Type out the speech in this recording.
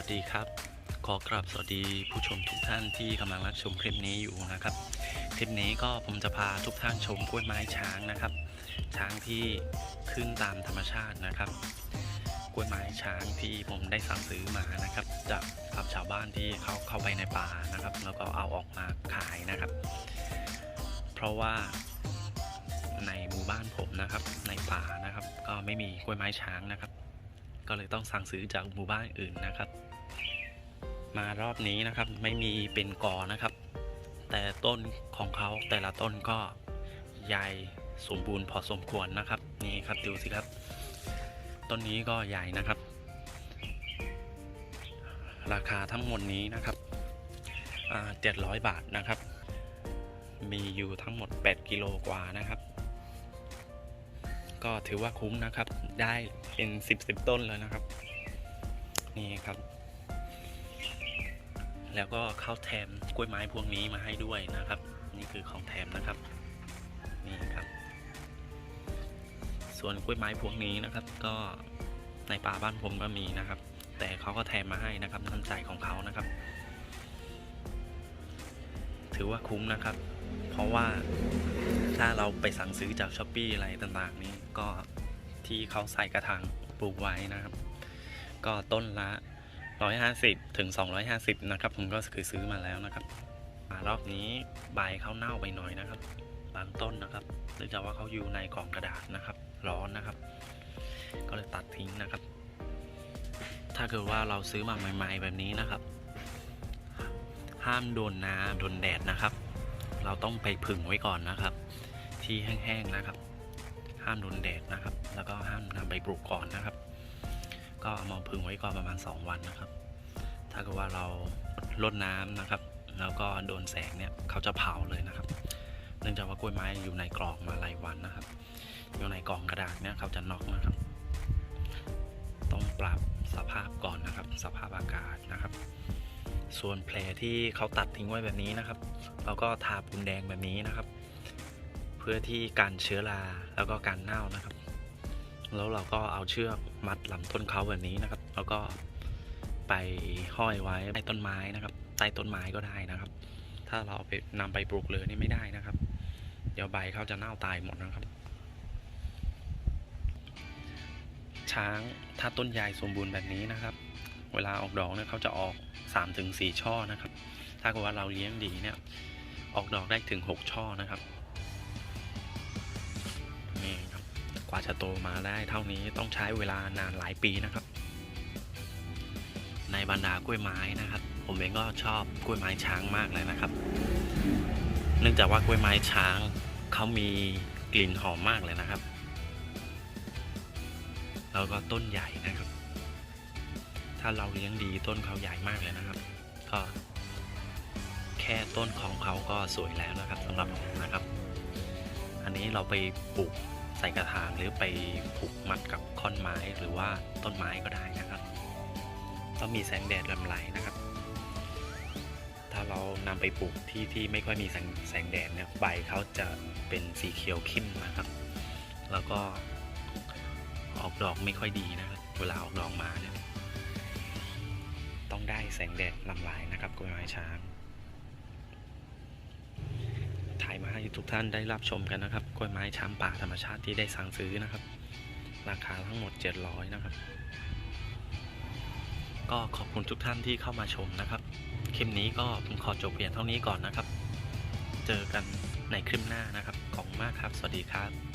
ัสดีครับ ขอกราบสวัสดีผู้ชมทุกท่านที่กำลังรับชมคลิปนี้อยู่นะครับ คลิปนี้ก็ผมจะพาทุกท่านชมกล้วยไม้ช้างนะครับ ช้างที่ขึ้นตามธรรมชาตินะครับ กล้วยไม้ช้างที่ผมได้สั่งซื้อมานะครับ จากกับชาวบ้านที่เขาเข้าไปในป่านะครับ แล้วก็เอาออกมาขายนะครับ เพราะว่าในหมู่บ้านผมนะครับ ในป่านะครับ ก็ไม่มีกล้วยไม้ช้างนะครับก็เลยต้องสั่งซื้อจากหมู่บ้านอื่นนะครับ มารอบนี้นะครับ ไม่มีเป็นกอนะครับ แต่ต้นของเขาแต่ละต้นก็ใหญ่สมบูรณ์พอสมควรนะครับนี่ครับดูสิครับ ต้นนี้ก็ใหญ่นะครับ ราคาทั้งหมดนี้นะครับเจ็ดร้อยบาทนะครับ มีอยู่ทั้งหมด 8 กิโลกว่านะครับ ก็ถือว่าคุ้มนะครับ ได้เป็น 10 10 ต้นเลยนะครับ นี่ครับ แล้วก็เข้าแถมกล้วยไม้พวงนี้มาให้ด้วยนะครับ นี่คือของแถมนะครับนี่ครับ ส่วนกล้วยไม้พวงนี้นะครับ ก็ในป่าบ้านผมก็มีนะครับ แต่เขาก็แถมมาให้นะครับน้ำใจของเขานะครับ ถือว่าคุ้มนะครับ เพราะว่าถ้าเราไปสั่งซื้อจากช้อปปีอะไรต่างๆ นี้ก็ที่เขาใส่กระถางปลูกไว้นะครับ ก็ต้นละ 150 ถึง 250 นะครับ ผมก็คือซื้อมาแล้วนะครับมารอบนี้ใบเขาเน่าไปหน่อยนะครับบางต้นนะครับเนื่องจากว่าเขาอยู่ในกล่องกระดาษนะครับ ร้อนนะครับ ก็เลยตัดทิ้งนะครับ ถ้าเกิดว่าเราซื้อมาใหม่ๆแบบนี้นะครับ ห้ามโดนน้ำโดนแดดนะครับ เราต้องไปผึ่งไว้ก่อนนะครับ ที่แห้งๆนะครับ ห้ามโดนแดดนะครับ แล้วก็ห้ามนำไปปลูกก่อนนะครับ ก็เอามาผึ่งไว้ก่อนประมาณ 2 วันนะครับ ถ้าเกิดว่าเราลดน้ำนะครับ แล้วก็โดนแสงเนี่ยเขาจะเผาเลยนะครับ เนื่องจากว่ากล้วยไม้อยู่ในกรอบมาหลายวันนะครับ อยู่ในกล่องกระดาษเนี่ยเขาจะน็อกนะครับ ต้องปรับสภาพก่อนนะครับ สภาพอากาศนะครับ ส่วนแผลที่เขาตัดทิ้งไว้แบบนี้นะครับ เราก็ทาปูนแดงแบบนี้นะครับ เพื่อที่การเชื้อราแล้วก็การเน่านะครับ แล้วเราก็เอาเชือกมัดลำต้นเขาแบบนี้นะครับ แล้วก็ไปห้อยไว้ใต้ต้นไม้นะครับ ใต้ต้นไม้ก็ได้นะครับ ถ้าเราไปนำไปปลูกเลยนี่ไม่ได้นะครับ เดี๋ยวใบเขาจะเน่าตายหมดนะครับ ช้างถ้าต้นใหญ่สมบูรณ์แบบนี้นะครับ เวลาออกดอกเนี่ยเขาจะออก 3-4 ช่อนะครับ ถ้าเกิดว่าเราเลี้ยงดีเนี่ย ออกดอกได้ถึง 6 ช่อนะครับ กว่าจะโตมาได้เท่านี้ต้องใช้เวลานานหลายปีนะครับ ในบรรดากล้วยไม้นะครับ ผมเองก็ชอบกล้วยไม้ช้างมากเลยนะครับ เนื่องจากว่ากล้วยไม้ช้างเขามีกลิ่นหอมมากเลยนะครับ แล้วก็ต้นใหญ่นะครับ ถ้าเราเลี้ยงดีต้นเขาใหญ่มากเลยนะครับ ก็แค่ต้นของเขาก็สวยแล้วนะครับสำหรับผมนะครับ อันนี้เราไปปลูก ใส่กระถางหรือไปผูกมัดกับค่อนไม้หรือว่าต้นไม้ก็ได้นะครับ ต้องมีแสงแดดลำไรนะครับ ถ้าเรานำไปปลูกที่ที่ไม่ค่อยมีแสงแสงแดดเนี่ยใบเขาจะเป็นสีเขียวเข้มนะครับ แล้วก็ออกดอกไม่ค่อยดีนะครับเวลาออกดอกมาเนี่ยต้องได้แสงแดดลำลายนะครับกล้วยไม้ช้างายมาให้ทุกท่านได้รับชมกันนะครับ กล้วยไม้ช้างป่าธรรมชาติที่ได้สั่งซื้อนะครับ ราคาทั้งหมด 700 นะครับ ก็ขอบคุณทุกท่านที่เข้ามาชมนะครับ คลิปนี้ก็ผมขอจบเพียงเท่านี้ก่อนนะครับ เจอกันในคลิปหน้านะครับ ขอบมากครับ สวัสดีครับ